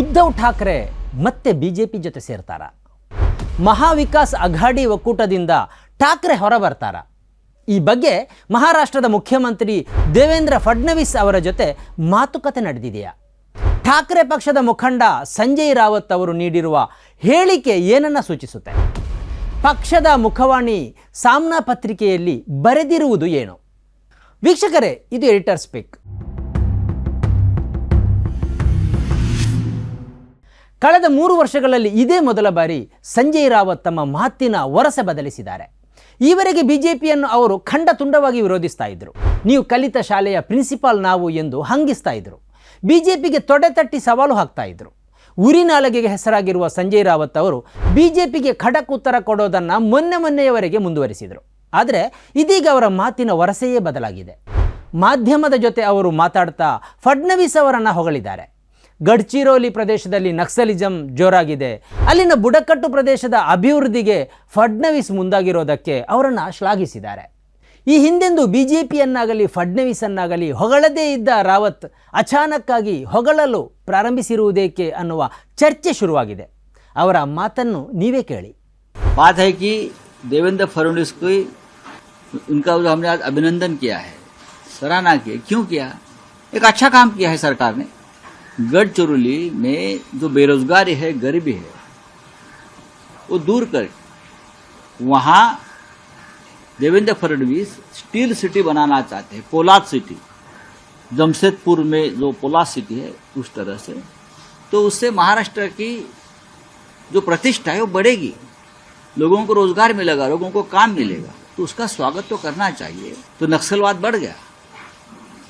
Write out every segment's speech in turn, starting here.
ಉದ್ಧವ್ ಠಾಕ್ರೆ ಮತ್ತೆ ಬಿಜೆಪಿ ಜೊತೆ ಸೇರ್ತಾರ. ಮಹಾವಿಕಾಸ್ ಅಘಾಡಿ ಒಕ್ಕೂಟದಿಂದ ಠಾಕ್ರೆ ಹೊರಬರ್ತಾರ. ಈ ಬಗ್ಗೆ ಮಹಾರಾಷ್ಟ್ರದ ಮುಖ್ಯಮಂತ್ರಿ ದೇವೇಂದ್ರ ಫಡ್ನವೀಸ್ ಅವರ ಜೊತೆ ಮಾತುಕತೆ ನಡೆದಿದೆಯಾ? ಠಾಕ್ರೆ ಪಕ್ಷದ ಮುಖಂಡ ಸಂಜಯ್ ರಾವತ್ ಅವರು ನೀಡಿರುವ ಹೇಳಿಕೆ ಏನನ್ನ ಸೂಚಿಸುತ್ತೆ? ಪಕ್ಷದ ಮುಖವಾಣಿ ಸಾಮ್ನಾ ಪತ್ರಿಕೆಯಲ್ಲಿ ಬರೆದಿರುವುದು ಏನು? ವೀಕ್ಷಕರೇ, ಇದು ಎಡಿಟರ್ ಸ್ಪೀಕ್ ಕಳೆದ ಮೂರು ವರ್ಷಗಳಲ್ಲಿ ಇದೇ ಮೊದಲ ಬಾರಿ ಸಂಜಯ್ ರಾವತ್ ತಮ್ಮ ಮಾತಿನ ವರಸೆ ಬದಲಿಸಿದ್ದಾರೆ. ಈವರೆಗೆ ಬಿಜೆಪಿಯನ್ನು ಅವರು ಖಂಡ ತುಂಡವಾಗಿ ವಿರೋಧಿಸ್ತಾ ಇದ್ರು. ನೀವು ಕಲಿತ ಶಾಲೆಯ ಪ್ರಿನ್ಸಿಪಾಲ್ ನಾವು ಎಂದು ಹಂಗಿಸ್ತಾ ಇದ್ರು. ಬಿಜೆಪಿಗೆ ತೊಡೆ ತಟ್ಟಿ ಸವಾಲು ಹಾಕ್ತಾ ಇದ್ರು. ಉರಿನಾಲಗೆಗೆ ಹೆಸರಾಗಿರುವ ಸಂಜಯ್ ರಾವತ್ ಅವರು ಬಿಜೆಪಿಗೆ ಖಡಕ್ ಉತ್ತರ ಕೊಡೋದನ್ನು ಮೊನ್ನೆ ಮೊನ್ನೆಯವರೆಗೆ ಮುಂದುವರಿಸಿದರು. ಆದರೆ ಇದೀಗ ಅವರ ಮಾತಿನ ವರಸೆಯೇ ಬದಲಾಗಿದೆ. ಮಾಧ್ಯಮದ ಜೊತೆ ಅವರು ಮಾತಾಡ್ತಾ ಫಡ್ನವೀಸ್ ಅವರನ್ನು ಹೊಗಳಿದ್ದಾರೆ. ಗಡ್ಚಿರೋಲಿ ಪ್ರದೇಶದಲ್ಲಿ ನಕ್ಸಲಿಸಂ ಜೋರಾಗಿದೆ ಅಲ್ಲಿನ ಬುಡಕಟ್ಟು ಪ್ರದೇಶದ ಅಭಿವೃದ್ಧಿಗೆ ಫಡ್ನವೀಸ್ ಮುಂದಾಗಿರೋದಕ್ಕೆ ಅವರನ್ನು ಶ್ಲಾಘಿಸಿದ್ದಾರೆ ಈ ಹಿಂದೆಂದು ಬಿ ಜೆ ಪಿಯನ್ನಾಗಲಿ ಫಡ್ನವೀಸನ್ನಾಗಲಿ ಹೊಗಳದೇ ಇದ್ದ ರಾವತ್ ಅಚಾನಕ್ಕಾಗಿ ಹೊಗಳಲು ಪ್ರಾರಂಭಿಸಿರುವುದೇಕೆ ಅನ್ನುವ ಚರ್ಚೆ ಶುರುವಾಗಿದೆ ಅವರ ಮಾತನ್ನು ನೀವೇ ಕೇಳಿ बात है कि देवेंद्र फडणवीस को उनका जो हमने आज अभिनंदन किया है सराहना की है। क्यों किया एक अच्छा काम किया है सरकार ने गढ़चिरौली में जो बेरोजगारी है, गरीबी है, वो दूर कर। वहाँ देवेंद्र फडणवीस स्टील सिटी बनाना चाहते हैं, पोलाद सिटी। जमशेदपुर में जो पोलाद सिटी है, उस तरह से। तो उससे महाराष्ट्र की जो प्रतिष्ठा है, वो बढ़ेगी। लोगों को रोज़गार मिलेगा, लोगों को काम मिलेगा। तो उसका स्वागत तो करना चाहिए। तो नक्सलवाद बढ़ गया।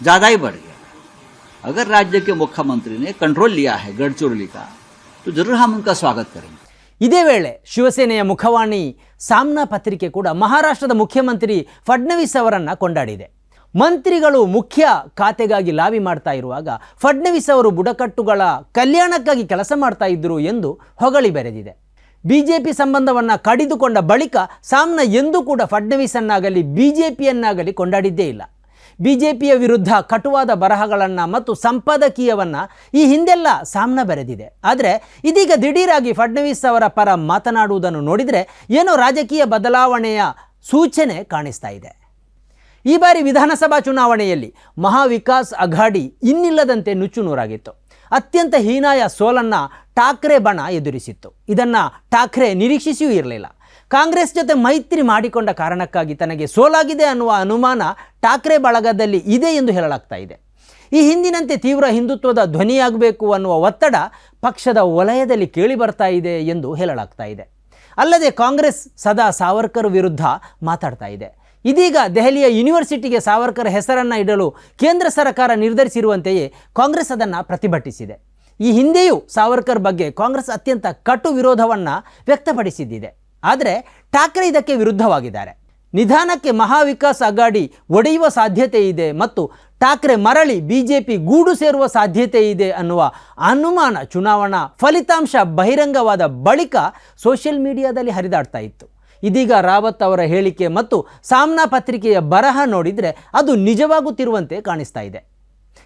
ज़्यादा ही बढ़ गया। अगर राज्य के मुख्यमंत्री ने कंट्रोल लिया है गढ़चिरौली का तो जरूर हम उनका स्वागत करेंगे ಇದೇ ವೇಳೆ ಶಿವಸೇನೆಯ ಮುಖವಾಣಿ ಸಾಮ್ನಾ ಪತ್ರಿಕೆ ಕೂಡ ಮಹಾರಾಷ್ಟ್ರದ ಮುಖ್ಯಮಂತ್ರಿ ಫಡ್ನವೀಸ್ ಅವರನ್ನು ಕೊಂಡಾಡಿದೆ ಮಂತ್ರಿಗಳು ಮುಖ್ಯ ಖಾತೆಗಾಗಿ ಲಾಬಿ ಮಾಡ್ತಾ ಇರುವಾಗ ಫಡ್ನವೀಸ್ ಅವರು ಬುಡಕಟ್ಟುಗಳ ಕಲ್ಯಾಣಕ್ಕಾಗಿ ಕೆಲಸ ಮಾಡ್ತಾ ಇದ್ದರು ಎಂದು ಹೊಗಳಿ ಬೆರೆದಿದೆ ಬಿಜೆಪಿ ಸಂಬಂಧವನ್ನು ಕಡಿದುಕೊಂಡ ಬಳಿಕ ಸಾಮ್ನ ಎಂದೂ ಕೂಡ ಫಡ್ನವೀಸನ್ನಾಗಲಿ ಬಿಜೆಪಿಯನ್ನಾಗಲಿ ಕೊಂಡಾಡಿದ್ದೇ ಇಲ್ಲ ಬಿಜೆಪಿಯ ವಿರುದ್ಧ ಕಟುವಾದ ಬರಹಗಳನ್ನು ಮತ್ತು ಸಂಪಾದಕೀಯವನ್ನು ಈ ಹಿಂದೆಲ್ಲ ಸಾಮ್ನ ಬರೆದಿದೆ. ಆದರೆ ಇದೀಗ ದಿಢೀರಾಗಿ ಫಡ್ನವೀಸ್ ಅವರ ಪರ ಮಾತನಾಡುವುದನ್ನು ನೋಡಿದರೆ ಏನೋ ರಾಜಕೀಯ ಬದಲಾವಣೆಯ ಸೂಚನೆ ಕಾಣಿಸ್ತಾ ಇದೆ. ಈ ಬಾರಿ ವಿಧಾನಸಭಾ ಚುನಾವಣೆಯಲ್ಲಿ ಮಹಾವಿಕಾಸ್ ಅಘಾಡಿ ಇನ್ನಿಲ್ಲದಂತೆ ನುಚ್ಚುನೂರಾಗಿತ್ತು ಅತ್ಯಂತ ಹೀನಾಯ ಸೋಲನ್ನು ಠಾಕ್ರೆ ಬಣ ಎದುರಿಸಿತ್ತು. ಇದನ್ನು ಠಾಕ್ರೆ ನಿರೀಕ್ಷಿಸಿಯೂ ಇರಲಿಲ್ಲ. ಕಾಂಗ್ರೆಸ್ ಜೊತೆ ಮೈತ್ರಿ ಮಾಡಿಕೊಂಡ ಕಾರಣಕ್ಕಾಗಿ ತನಗೆ ಸೋಲಾಗಿದೆ ಅನ್ನುವ ಅನುಮಾನ ಠಾಕ್ರೆ ಬಳಗದಲ್ಲಿ ಇದೆ ಎಂದು ಹೇಳಲಾಗ್ತಾ ಇದೆ. ಈ ಹಿಂದಿನಂತೆ ತೀವ್ರ ಹಿಂದುತ್ವದ ಧ್ವನಿಯಾಗಬೇಕು ಅನ್ನುವ ಒತ್ತಡ ಪಕ್ಷದ ವಲಯದಲ್ಲಿ ಕೇಳಿ ಬರ್ತಾ ಇದೆ ಎಂದು ಹೇಳಲಾಗ್ತಾ ಇದೆ. ಅಲ್ಲದೆ ಕಾಂಗ್ರೆಸ್ ಸದಾ ಸಾವರ್ಕರ್ ವಿರುದ್ಧ ಮಾತಾಡ್ತಾ ಇದೆ. ಇದೀಗ ದೆಹಲಿಯ ಯೂನಿವರ್ಸಿಟಿಗೆ ಸಾವರ್ಕರ್ ಹೆಸರನ್ನು ಇಡಲು ಕೇಂದ್ರ ಸರ್ಕಾರ ನಿರ್ಧರಿಸಿರುವಂತೆಯೇ ಕಾಂಗ್ರೆಸ್ ಅದನ್ನು ಪ್ರತಿಭಟಿಸಿದೆ. ಈ ಹಿಂದೆಯೂ ಸಾವರ್ಕರ್ ಬಗ್ಗೆ ಕಾಂಗ್ರೆಸ್ ಅತ್ಯಂತ ಕಟು ವಿರೋಧವನ್ನು ವ್ಯಕ್ತಪಡಿಸಿದ್ದಿದೆ. ಆದರೆ ಠಾಕ್ರೆ ಇದಕ್ಕೆ ವಿರುದ್ಧವಾಗಿದ್ದಾರೆ. ನಿಧಾನಕ್ಕೆ ಮಹಾವಿಕಾಸ್ ಅಗಾಡಿ ಒಡೆಯುವ ಸಾಧ್ಯತೆ ಇದೆ ಮತ್ತು ಠಾಕ್ರೆ ಮರಳಿ ಬಿಜೆಪಿ ಗೂಡು ಸೇರುವ ಸಾಧ್ಯತೆ ಇದೆ ಅನ್ನುವ ಅನುಮಾನ ಚುನಾವಣಾ ಫಲಿತಾಂಶ ಬಹಿರಂಗವಾದ ಬಳಿಕ ಸೋಷಿಯಲ್ ಮೀಡಿಯಾದಲ್ಲಿ ಹರಿದಾಡ್ತಾ ಇತ್ತು. ಇದೀಗ ರಾವತ್ ಅವರ ಹೇಳಿಕೆ ಮತ್ತು ಸಾಮ್ನಾ ಪತ್ರಿಕೆಯ ಬರಹ ನೋಡಿದರೆ ಅದು ನಿಜವಾಗುತ್ತಿರುವಂತೆ ಕಾಣಿಸ್ತಾ ಇದೆ.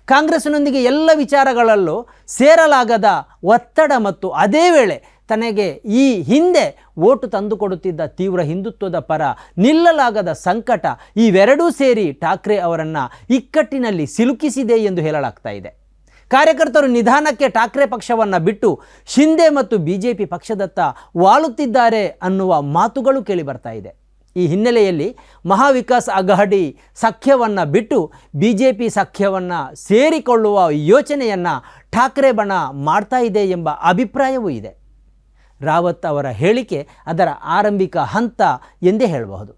ಕಾಂಗ್ರೆಸ್ನೊಂದಿಗೆ ಎಲ್ಲ ವಿಚಾರಗಳಲ್ಲೂ ಸೇರಲಾಗದ ಒತ್ತಡ ಮತ್ತು ಅದೇ ವೇಳೆ ತನಗೆ ಈ ಹಿಂದೆ ಓಟು ತಂದುಕೊಡುತ್ತಿದ್ದ ತೀವ್ರ ಹಿಂದುತ್ವದ ಪರ ನಿಲ್ಲಲಾಗದ ಸಂಕಟ ಇವೆರಡೂ ಸೇರಿ ಠಾಕ್ರೆ ಅವರನ್ನು ಇಕ್ಕಟ್ಟಿನಲ್ಲಿ ಸಿಲುಕಿಸಿದೆ ಎಂದು ಹೇಳಲಾಗ್ತಾ ಇದೆ. ಕಾರ್ಯಕರ್ತರು ನಿಧಾನಕ್ಕೆ ಠಾಕ್ರೆ ಪಕ್ಷವನ್ನು ಬಿಟ್ಟು ಶಿಂದೆ ಮತ್ತು ಬಿ ಜೆ ಪಿ ಪಕ್ಷದತ್ತ ವಾಲುತ್ತಿದ್ದಾರೆ ಅನ್ನುವ ಮಾತುಗಳು ಕೇಳಿಬರ್ತಾ ಇದೆ. ಈ ಹಿನ್ನೆಲೆಯಲ್ಲಿ ಮಹಾವಿಕಾಸ್ ಅಘಾಡಿ ಸಖ್ಯವನ್ನು ಬಿಟ್ಟು ಬಿ ಜೆ ಪಿ ಸಖ್ಯವನ್ನು ಸೇರಿಕೊಳ್ಳುವ ಯೋಚನೆಯನ್ನು ಠಾಕ್ರೆ ಬಣ ಮಾಡ್ತಾ ಇದೆ ಎಂಬ ಅಭಿಪ್ರಾಯವೂ ಇದೆ. ರಾವತ್ ಅವರ ಹೇಳಿಕೆ ಅದರ ಆರಂಭಿಕ ಹಂತ ಎಂದೇ ಹೇಳಬಹುದು.